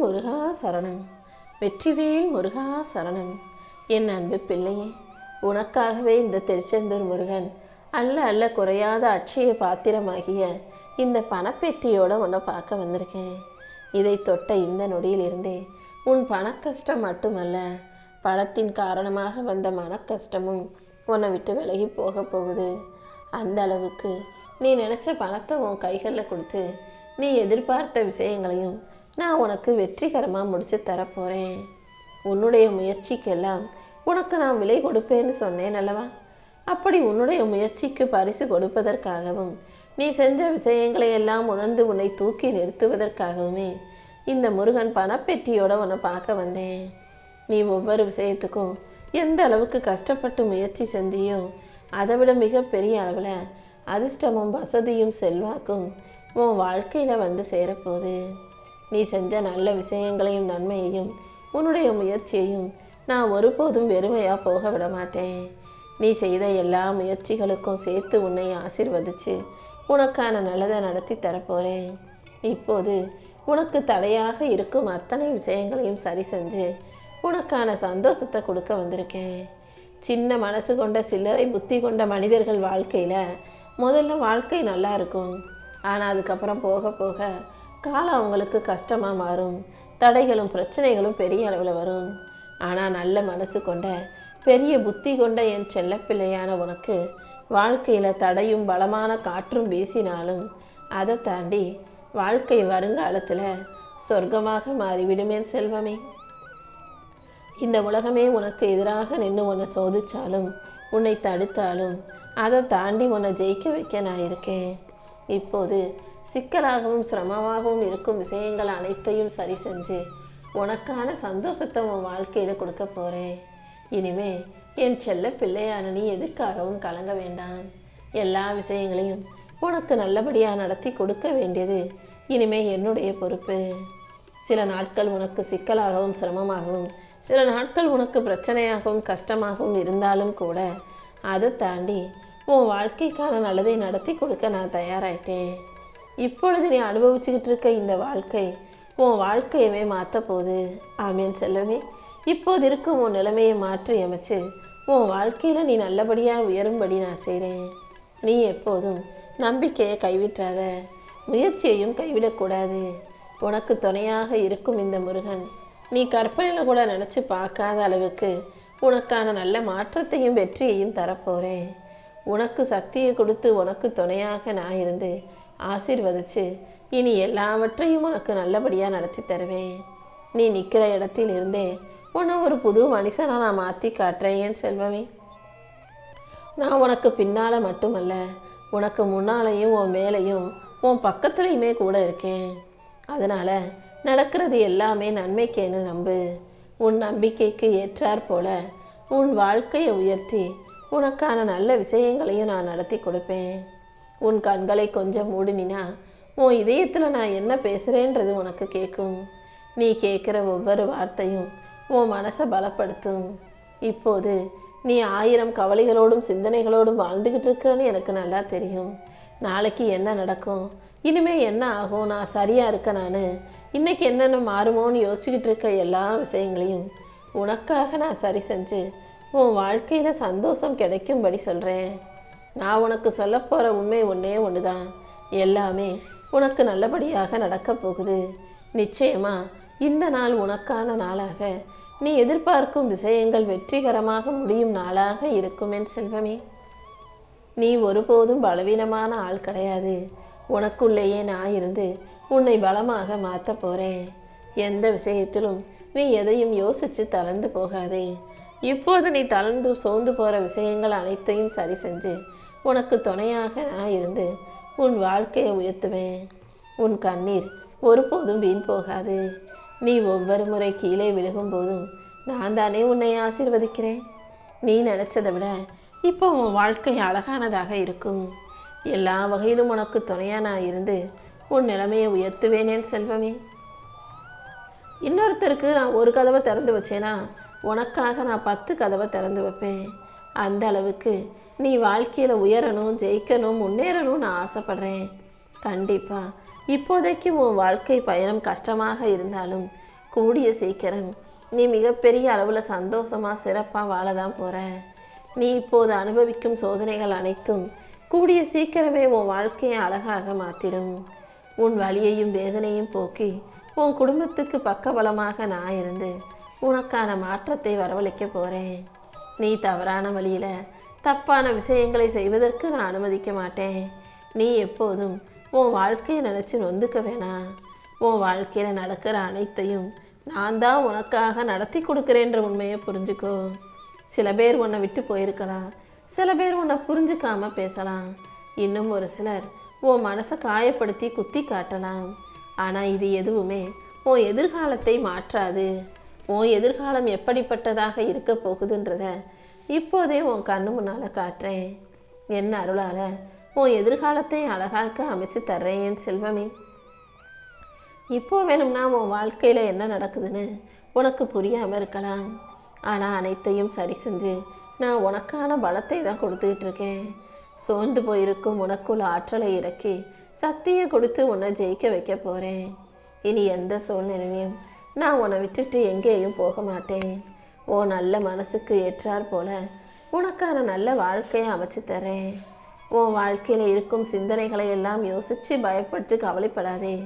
முருகா சரணம். வெற்றிவேல் முருகா சரணம். என் அன்பு பிள்ளையே உனக்காகவே இந்த திருச்செந்தூர் முருகன் அல்ல அல்ல குறையாத அட்சய பாத்திரமாகிய இந்த பணப்பெட்டியோட உன்னை பார்க்க வந்திருக்கேன். இதை தொட்ட இந்த நொடியிலிருந்தே உன் பணக்கஷ்டம் மட்டுமல்ல பணத்தின் காரணமாக வந்த மனக்கஷ்டமும் உன்னை விட்டு விலகி போக போகுது. அந்த அளவுக்கு நீ நினச்ச பணத்தை உன் கைகளில் கொடுத்து நீ எதிர்பார்த்த விஷயங்களையும் நான் உனக்கு வெற்றிகரமாக முடித்து தரப்போகிறேன் உன்னுடைய முயற்சிக்கெல்லாம் உனக்கு நான் விலை கொடுப்பேன்னு சொன்னேன் அல்லவா? அப்படி உன்னுடைய முயற்சிக்கு பரிசு கொடுப்பதற்காகவும் நீ செஞ்ச விஷயங்களை எல்லாம் உணர்ந்து உன்னை தூக்கி நிறுத்துவதற்காகவுமே இந்த முருகன் பணப்பெட்டியோட உன்னை பார்க்க வந்தேன். நீ ஒவ்வொரு விஷயத்துக்கும் எந்த அளவுக்கு கஷ்டப்பட்டு முயற்சி செஞ்சியோ அதை விட மிகப்பெரிய அளவில் அதிர்ஷ்டமும் வசதியும் செல்வாக்கும் உன் வாழ்க்கையில் வந்து சேரப்போகுது. நீ செஞ்ச நல்ல விஷயங்களையும் நன்மையையும் உன்னுடைய முயற்சியையும் நான் ஒருபோதும் வெறுமையாக போக விட மாட்டேன். நீ செய்த எல்லா முயற்சிகளுக்கும் சேர்த்து உன்னை ஆசிர்வதிச்சு உனக்கான நல்லதை நடத்தி தரப்போகிறேன் இப்போது உனக்கு தடையாக இருக்கும் அத்தனை விஷயங்களையும் சரி செஞ்சு உனக்கான சந்தோஷத்தை கொடுக்க வந்திருக்கேன். சின்ன மனசு கொண்ட சில்லறை புத்தி கொண்ட மனிதர்கள் வாழ்க்கையில் முதல்ல வாழ்க்கை நல்லா இருக்கும். ஆனால் அதுக்கப்புறம் போக போக காலம் அவங்களுக்கு கஷ்டமாக மாறும். தடைகளும் பிரச்சனைகளும் பெரிய அளவில் வரும். ஆனால் நல்ல மனசு கொண்ட பெரிய புத்தி கொண்ட என் செல்லப்பிள்ளையான உனக்கு வாழ்க்கையில் தடையும் பலமான காற்றும் வீசினாலும் அதை தாண்டி வாழ்க்கை வருங்காலத்தில் சொர்க்கமாக மாறிவிடுமே செல்வமே. இந்த உலகமே உனக்கு எதிராக நின்று உன்னை சோதிச்சாலும் உன்னை தடுத்தாலும் அதை தாண்டி உன்னை ஜெயிக்க வைக்க நான் இருக்கேன். இப்போது சிக்கலாகவும் சிரமமாகவும் இருக்கும் விஷயங்கள் அனைத்தையும் சரி செஞ்சு உனக்கான சந்தோஷத்தை உன் வாழ்க்கையில் கொடுக்க போகிறேன் இனிமே என் செல்ல பிள்ளையான நீ எதுக்காகவும் கலங்க வேண்டாம். எல்லா விஷயங்களையும் உனக்கு நல்லபடியாக நடத்தி கொடுக்க வேண்டியது இனிமே என்னுடைய பொறுப்பு. சில நாட்கள் உனக்கு சிக்கலாகவும் சிரமமாகவும் சில நாட்கள் உனக்கு பிரச்சனையாகவும் கஷ்டமாகவும் இருந்தாலும் கூட அதை தாண்டி உன் வாழ்க்கைக்கான நல்லதை நடத்தி கொடுக்க நான் தயாராயிட்டேன். இப்பொழுது நீ அனுபவிச்சுக்கிட்டு இருக்க இந்த வாழ்க்கை உன் வாழ்க்கையவே மாற்ற போகுது. ஆமீன் செல்லவே இப்போது இருக்கும் உன் நிலைமையை மாற்றி அமைச்சு உன் வாழ்க்கையில் நீ நல்லபடியாக உயரும்படி நான் செய்கிறேன் நீ எப்போதும் நம்பிக்கையை கைவிட்டாத முயற்சியையும் கைவிடக்கூடாது உனக்கு துணையாக இருக்கும் இந்த முருகன் நீ கற்பனையில் கூட நினச்சி பார்க்காத அளவுக்கு உனக்கான நல்ல மாற்றத்தையும் வெற்றியையும் தரப்போகிறேன் உனக்கு சக்தியை கொடுத்து உனக்கு துணையாக நான் இருந்து ஆசீர்வதிச்சு இனி எல்லாவற்றையும் உனக்கு நல்லபடியாக நடத்தி தருவேன். நீ நிற்கிற இடத்தில் இருந்தே உன்னை ஒரு புது மனுஷனாக நான் மாற்றி காட்டுறேன் என் செல்வமே. நான் உனக்கு பின்னால் மட்டுமல்ல உனக்கு முன்னாலையும் உன் மேலையும் உன் பக்கத்துலையுமே கூட இருக்கேன். அதனால் நடக்கிறது எல்லாமே நன்மைக்கேன்னு நம்பு. உன் நம்பிக்கைக்கு ஏற்றாற் போல உன் வாழ்க்கையை உயர்த்தி உனக்கான நல்ல விஷயங்களையும் நான் நடத்தி கொடுப்பேன். உன் கண்களை கொஞ்சம் மூடினா உன் இதயத்தில் நான் என்ன பேசுகிறேன்றது உனக்கு கேட்கும் நீ கேட்குற ஒவ்வொரு வார்த்தையும் உன் மனசை பலப்படுத்தும். இப்போது நீ ஆயிரம் கவலைகளோடும் சிந்தனைகளோடும் வாழ்ந்துக்கிட்டு இருக்கிறன்னு எனக்கு நல்லா தெரியும். நாளைக்கு என்ன நடக்கும்? இனிமே என்ன ஆகும்? நான் சரியாக இருக்க நான்? இன்னைக்கு என்னென்ன மாறுமோன்னு யோசிச்சுக்கிட்டு இருக்க எல்லா விஷயங்களையும் உனக்காக நான் சரி செஞ்சு உன் வாழ்க்கையில் சந்தோஷம் கிடைக்கும்படி சொல்கிறேன் நான் உனக்கு சொல்ல போகிற உண்மை ஒன்றே ஒன்று தான் எல்லாமே உனக்கு நல்லபடியாக நடக்கப் போகுது. நிச்சயமா இந்த நாள் உனக்கான நாளாக. நீ எதிர்பார்க்கும் விஷயங்கள் வெற்றிகரமாக முடியும் நாளாக இருக்கும் செல்வமே. நீ ஒருபோதும் பலவீனமான ஆள் கிடையாது. உனக்குள்ளேயே நான் இருந்து உன்னை பலமாக மாற்ற போகிறேன் எந்த விஷயத்திலும் நீ எதையும் யோசித்து தளர்ந்து போகாதே. இப்போது நீ தளர்ந்து சோர்ந்து போகிற விஷயங்கள் அனைத்தையும் சரி செஞ்சு உனக்கு துணையாக நான் இருந்து உன் வாழ்க்கையை உயர்த்துவேன். உன் கண்ணீர் ஒருபோதும் வீண் போகாது. நீ ஒவ்வொரு முறை கீழே விழுகும்போதும் நான் தானே உன்னை ஆசீர்வதிக்கிறேன். நீ நினச்சதை விட இப்போ உன் வாழ்க்கை அழகானதாக இருக்கும். எல்லா வகையிலும் உனக்கு துணையாக நான் இருந்து உன் நிலைமையை உயர்த்துவேனேன் செல்வமே. இன்னொருத்தருக்கு நான் ஒரு கதவை திறந்து வச்சேனா உனக்காக நான் பத்து கதவை திறந்து வைப்பேன். அந்த அளவுக்கு நீ வாழ்க்கையில் உயரணும் ஜெயிக்கணும் முன்னேறணும்னு நான் ஆசைப்படுறேன். கண்டிப்பாக இப்போதைக்கு உன் வாழ்க்கை பயணம் கஷ்டமாக இருந்தாலும் கூடிய சீக்கிரம் நீ மிகப்பெரிய அளவில் சந்தோஷமாக சிறப்பாக வாழ தான் போகிற நீ இப்போது அனுபவிக்கும் சோதனைகள் அனைத்தும் கூடிய சீக்கிரமே உன் வாழ்க்கையை அழகாக மாற்றிடும் உன் வழியையும் வேதனையும் போக்கி உன் குடும்பத்துக்கு பக்கபலமாக நான் இருந்து உனக்கான மாற்றத்தை வரவழைக்க போகிறேன் நீ தவறான வழியில் தப்பான விஷயங்களை செய்வதற்கு நான் அனுமதிக்க மாட்டேன். நீ எப்போதும் உன் வாழ்க்கையை நினச்சி நொந்துக்க வேணாம் உன் வாழ்க்கையில் நடக்கிற அனைத்தையும் நான் தான் உனக்காக நடத்தி கொடுக்குறேன்ற உண்மையை புரிஞ்சுக்கோ. சில பேர் உன்னை விட்டு போயிருக்கலாம். சில பேர் உன்னை புரிஞ்சுக்காம பேசலாம். இன்னும் ஒரு சிலர் உன் மனசை காயப்படுத்தி குத்தி காட்டலாம். ஆனால் இது எதுவுமே உன் எதிர்காலத்தை மாற்றாது. உன் எதிர்காலம் எப்படிப்பட்டதாக இருக்க போகுதுன்றதை இப்போதே உன் கண்ணு முன்னால் காட்டுறேன். என் அருளால்? உன் எதிர்காலத்தை அழகாக்க அமைச்சு தர்றேன் செல்வமே. இப்போ வேணும்னா உன் வாழ்க்கையில் என்ன நடக்குதுன்னு உனக்கு புரியாமல் இருக்கலாம். ஆனால் அனைத்தையும் சரி செஞ்சு நான் உனக்கான பலத்தை தான் கொடுத்துக்கிட்டு இருக்கேன். சோர்ந்து போயிருக்கும் உனக்குள் ஆற்றலை இறக்கி சக்தியை கொடுத்து உன்னை ஜெயிக்க வைக்க போகிறேன் இனி எந்த சூழ்நிலையும் நான் உன்னை விட்டுட்டு எங்கேயும் போக மாட்டேன். உன் நல்ல மனசுக்கு ஏற்றார் போல உனக்கான நல்ல வாழ்க்கையை அமைச்சு தரேன். உன் வாழ்க்கையில் இருக்கும் சிந்தனைகளை எல்லாம் யோசித்து பயப்பட்டு கவலைப்படாதே.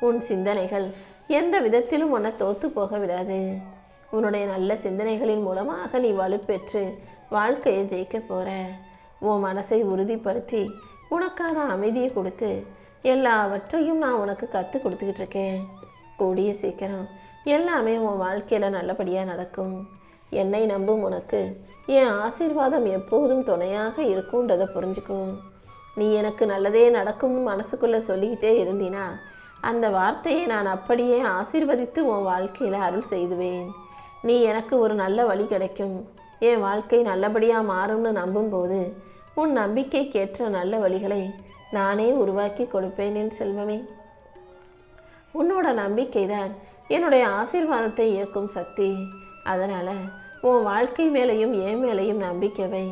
உன் சிந்தனைகள் எந்த விதத்திலும் உன்னை தோத்து போக விடாது. உன்னுடைய நல்ல சிந்தனைகளின் மூலமாக நீ வலுப்பெற்று வாழ்க்கையை ஜெயிக்க போற. உன் மனசை உறுதிப்படுத்தி உனக்கான அமைதியை கொடுத்து எல்லாவற்றையும் நான் உனக்கு கற்றுக் கொடுத்துக்கிட்டு இருக்கேன். கூடிய சீக்கிரம் எல்லாமே உன் வாழ்க்கையில் நல்லபடியாக நடக்கும். என்னை நம்பும் உனக்கு. என் ஆசீர்வாதம் எப்போதும் துணையாக இருக்கும்ன்றதை புரிஞ்சுக்கோ நீ எனக்கு நல்லதே நடக்கும்னு மனசுக்குள்ளே சொல்லிக்கிட்டே இருந்தினா அந்த வார்த்தையை நான் அப்படியே ஆசிர்வதித்து உன் வாழ்க்கையில் அருள் செய்துவேன். நீ எனக்கு ஒரு நல்ல வழி கிடைக்கும். என் வாழ்க்கை நல்லபடியாக மாறும்னு நம்பும்போது உன் நம்பிக்கைக்கேற்ற நல்ல வழிகளை நானே உருவாக்கி கொடுப்பேன் என் செல்வமே. உன்னோட நம்பிக்கை தான் என்னுடைய ஆசீர்வாதத்தை இயக்கும் சக்தி. அதனால் உன் வாழ்க்கை மேலேயும் என் மேலேயும் நம்பிக்கவை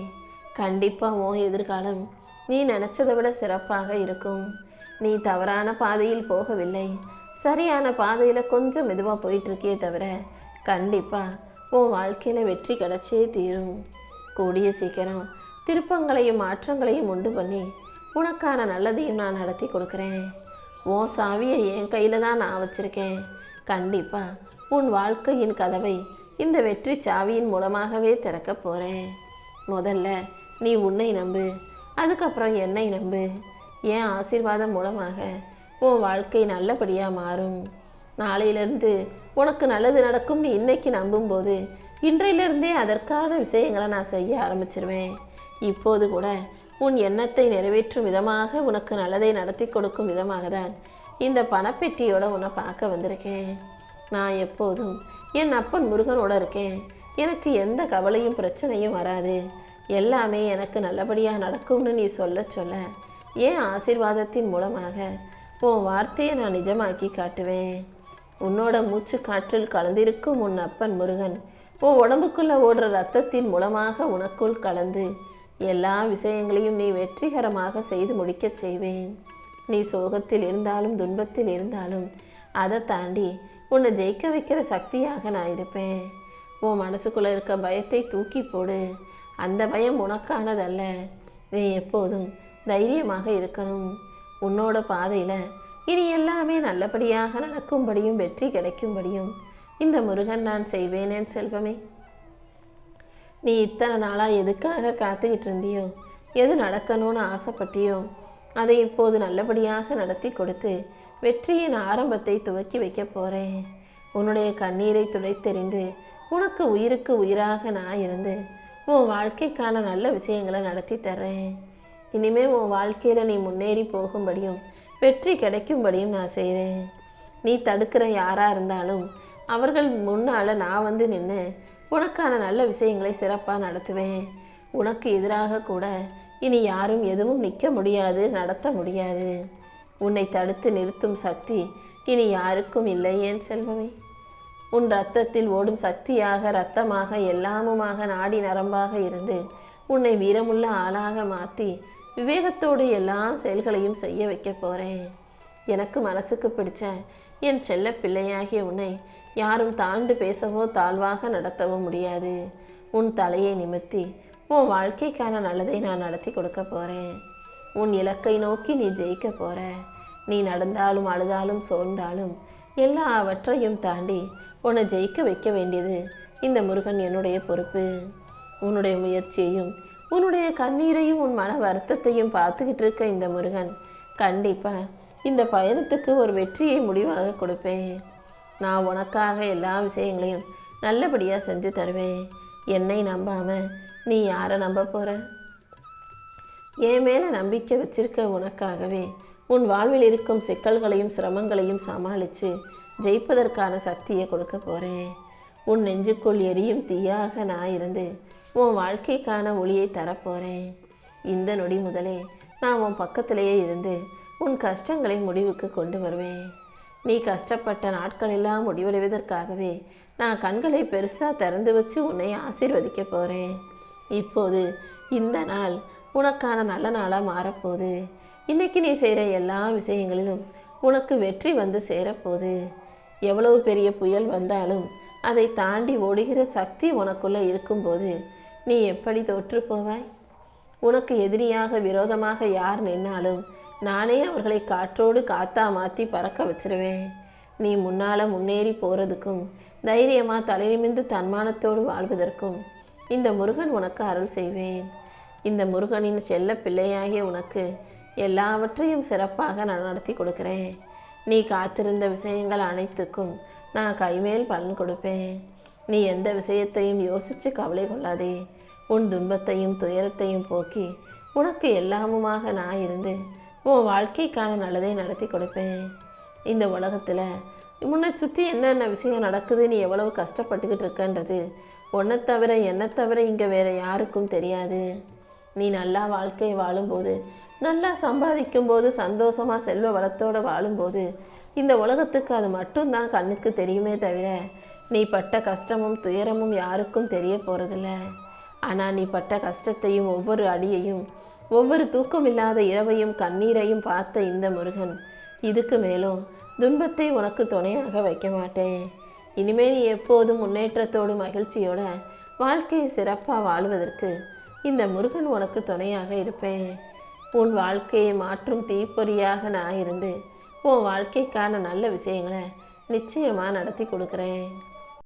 கண்டிப்பாக உன் எதிர்காலம் நீ நினச்சதை விட சிறப்பாக இருக்கும். நீ தவறான பாதையில் போகவில்லை. சரியான பாதையில் கொஞ்சம் மெதுவாக போயிட்டுருக்கே தவிர கண்டிப்பாக உன் வாழ்க்கையில் வெற்றி கிடச்சே தீரும். கூடிய சீக்கிரம் திருப்பங்களையும் மாற்றங்களையும் உண்டு பண்ணி உனக்கான நல்லதையும் நான் நடத்தி கொடுக்குறேன். உன் சாவியை என் கையில் தான் நான் வச்சுருக்கேன். கண்டிப்பாக உன் வாழ்க்கையின் கதவை இந்த வெற்றி சாவியின் மூலமாகவே திறக்க போகிறேன் முதல்ல நீ உன்னை நம்பு. அதுக்கப்புறம் என்னை நம்பு. என் ஆசீர்வாதம் மூலமாக உன் வாழ்க்கை நல்லபடியாக மாறும். நாளையிலிருந்து உனக்கு நல்லது நடக்கும்னு இன்னைக்கு நம்பும்போது இன்றையிலிருந்தே அதற்கான விஷயங்களை நான் செய்ய ஆரம்பிச்சிருவேன். இப்போது கூட உன் எண்ணத்தை நிறைவேற்றும் விதமாக உனக்கு நல்லதை நடத்தி கொடுக்கும் விதமாக தான் இந்த பணப்பெட்டியோட உன்னை பார்க்க வந்திருக்கேன். நான் எப்போதும் என் அப்பன் முருகனோட இருக்கேன். எனக்கு எந்த கவலையும் பிரச்சனையும் வராது. எல்லாமே எனக்கு நல்லபடியாக நடக்கும்னு நீ சொல்ல சொல்ல. ஏன் ஆசீர்வாதத்தின் மூலமாக? உன் வார்த்தையை நான் நிஜமாக்கி காட்டுவேன். உன்னோட மூச்சு காற்றில் கலந்திருக்கும் உன் அப்பன் முருகன் உன் உடம்புக்குள்ளே ஓடுற ரத்தத்தின் மூலமாக உனக்குள் கலந்து எல்லா விஷயங்களையும் நீ வெற்றிகரமாக செய்து முடிக்கச் செய்வேன். நீ சோகத்தில் இருந்தாலும் துன்பத்தில் இருந்தாலும் அதை தாண்டி உன்னை ஜெயிக்க வைக்கிற சக்தியாக நான் இருப்பேன். உன் மனசுக்குள்ள இருக்க பயத்தை தூக்கி போடு. அந்த பயம் உனக்கானதல்ல. நீ எப்போதும் தைரியமாக இருக்கணும். உன்னோட பாதையில் இனி எல்லாமே நல்லபடியாக நடக்கும்படியும் வெற்றி கிடைக்கும்படியும். இந்த முருகன் நான் செய்வேனேன் செல்வமே. நீ இத்தனை நாளாக எதுக்காக காத்துக்கிட்டு இருந்தியோ எது நடக்கணும்னு ஆசைப்பட்டியோ அதை இப்போது நல்லபடியாக நடத்தி கொடுத்து வெற்றியின் ஆரம்பத்தை துவக்கி வைக்க போகிறேன் உன்னுடைய கண்ணீரை துடைத்தெறிந்து உனக்கு உயிருக்கு உயிராக நான் இருந்து உன் வாழ்க்கைக்கான நல்ல விஷயங்களை நடத்தி தர்றேன். இனிமே உன் வாழ்க்கையில் நீ முன்னேறி போகும்படியும் வெற்றி கிடைக்கும்படியும் நான் செய்கிறேன் நீ தடுக்கிற யாராக இருந்தாலும் அவர்கள் முன்னால் நான் வந்து நின்று உனக்கான நல்ல விஷயங்களை சிறப்பாக நடத்துவேன். உனக்கு எதிராக கூட இனி யாரும் எதுவும் நிற்க முடியாது நடத்த முடியாது. உன்னை தடுத்து நிறுத்தும் சக்தி இனி யாருக்கும் இல்லை ஏன் செல்வமே? உன் ரத்தத்தில் ஓடும் சக்தியாக ரத்தமாக எல்லாமுமாக நாடி நரம்பாக இருந்து உன்னை வீரமுள்ள ஆளாக மாற்றி விவேகத்தோடு எல்லா செயல்களையும் செய்ய வைக்க போகிறேன் எனக்கு மனசுக்கு பிடிச்ச என் செல்ல பிள்ளையாகிய உன்னை யாரும் தாழ்ந்து பேசவோ தாழ்வாக நடத்தவோ முடியாது. உன் தலையை நிமிர்த்தி உன் வாழ்க்கைக்கான நல்லதை நான் நடத்தி கொடுக்க போகிறேன் உன் இலக்கை நோக்கி நீ ஜெயிக்க போற. நீ நடந்தாலும் அழுதாலும் சோர்ந்தாலும் எல்லாவற்றையும் தாண்டி உன்னை ஜெயிக்க வைக்க வேண்டியது இந்த முருகன் என்னுடைய பொறுப்பு. உன்னுடைய முயற்சியையும் உன்னுடைய கண்ணீரையும் உன் மன வருத்தத்தையும் பார்த்துக்கிட்டு இருக்க இந்த முருகன் கண்டிப்பாக இந்த பயணத்துக்கு ஒரு வெற்றியை முடிவாக கொடுப்பேன். நான் உனக்காக எல்லா விஷயங்களையும் நல்லபடியாக செஞ்சு தருவேன். என்னை நம்பாமல் நீ யாரை நம்ப போகிற என் மேல நம்பிக்கை வச்சிருக்க உனக்காகவே உன் வாழ்வில் இருக்கும் சிக்கல்களையும் சிரமங்களையும் சமாளித்து ஜெயிப்பதற்கான சக்தியை கொடுக்க போகிறேன் உன் நெஞ்சுக்குள் எரியும் தீயாக நான் இருந்து உன் வாழ்க்கைக்கான ஒளியை தரப்போகிறேன் இந்த நொடி முதலே நான் உன் பக்கத்திலேயே இருந்து உன் கஷ்டங்களை முடிவுக்கு கொண்டு வருவேன். நீ கஷ்டப்பட்ட நாட்கள் எல்லாம் முடிவடைவதற்காகவே நான் கண்களை பெருசாக திறந்து வச்சு உன்னை ஆசீர்வதிக்க போகிறேன் இப்போது இந்த நாள் உனக்கான நல்ல நாளாக மாறப்போகுது. இன்னைக்கு நீ செய்கிற எல்லா விஷயங்களிலும் உனக்கு வெற்றி வந்து சேரப்போகுது. எவ்வளவு பெரிய புயல் வந்தாலும் அதை தாண்டி ஓடுகிற சக்தி உனக்குள்ளே இருக்கும்போது நீ எப்படி தோற்று போவாய்? உனக்கு எதிரியாக விரோதமாக யார் நின்னாலும் நானே அவர்களை காற்றோடு காத்தா மாற்றி பறக்க வச்சிருவேன். நீ முன்னால் முன்னேறி போகிறதுக்கும் தைரியமாக தலைநிமிந்து தன்மானத்தோடு வாழ்வதற்கும் இந்த முருகன் உனக்கு அருள் செய்வேன். இந்த முருகனின் செல்ல பிள்ளையாகிய உனக்கு எல்லாவற்றையும் சிறப்பாக நான் நடத்தி கொடுக்கிறேன். நீ காத்திருந்த விஷயங்கள் அனைத்துக்கும் நான் கைமேல் பலன் கொடுப்பேன். நீ எந்த விஷயத்தையும் யோசித்து கவலை கொள்ளாதே. உன் துன்பத்தையும் துயரத்தையும் போக்கி உனக்கு எல்லாமுமாக நான் இருந்து உன் வாழ்க்கைக்கான நல்லதை நடத்தி கொடுப்பேன். இந்த உலகத்தில் முன்னை சுற்றி என்னென்ன விஷயம் நடக்குது நீ எவ்வளவு கஷ்டப்பட்டுக்கிட்டு இருக்கன்றது உன்னை தவிர என்னை தவிர இங்கே வேறு யாருக்கும் தெரியாது. நீ நல்லா வாழ்க்கை வாழும்போது நல்லா சம்பாதிக்கும் போது சந்தோஷமா செல்வ வளத்தோட வாழும்போது இந்த உலகத்துக்கு அது மட்டும்தான் கண்ணுக்கு தெரியுமே தவிர நீ பட்ட கஷ்டமும் துயரமும் யாருக்கும் தெரிய போறதில்ல. ஆனா நீ பட்ட கஷ்டத்தையும் ஒவ்வொரு அடியையும் ஒவ்வொரு தூக்கமில்லாத இரவையும் கண்ணீரையும் பார்த்த இந்த முருகன் இதுக்கு மேலும் துன்பத்தை உனக்கு துணையாக வைக்க மாட்டேன். இனிமே நீ எப்போதும் முன்னேற்றத்தோடு மகிழ்ச்சியோட வாழ்க்கையை சிறப்பாக வாழ்வதற்கு இந்த முருகன் உனக்கு துணையாக இருப்பேன். உன் வாழ்க்கையை மாற்றும் தீப்பொறியாக நான் இருந்து உன் வாழ்க்கைக்கான நல்ல விஷயங்களை நிச்சயமாக நடத்தி கொடுக்குறேன்.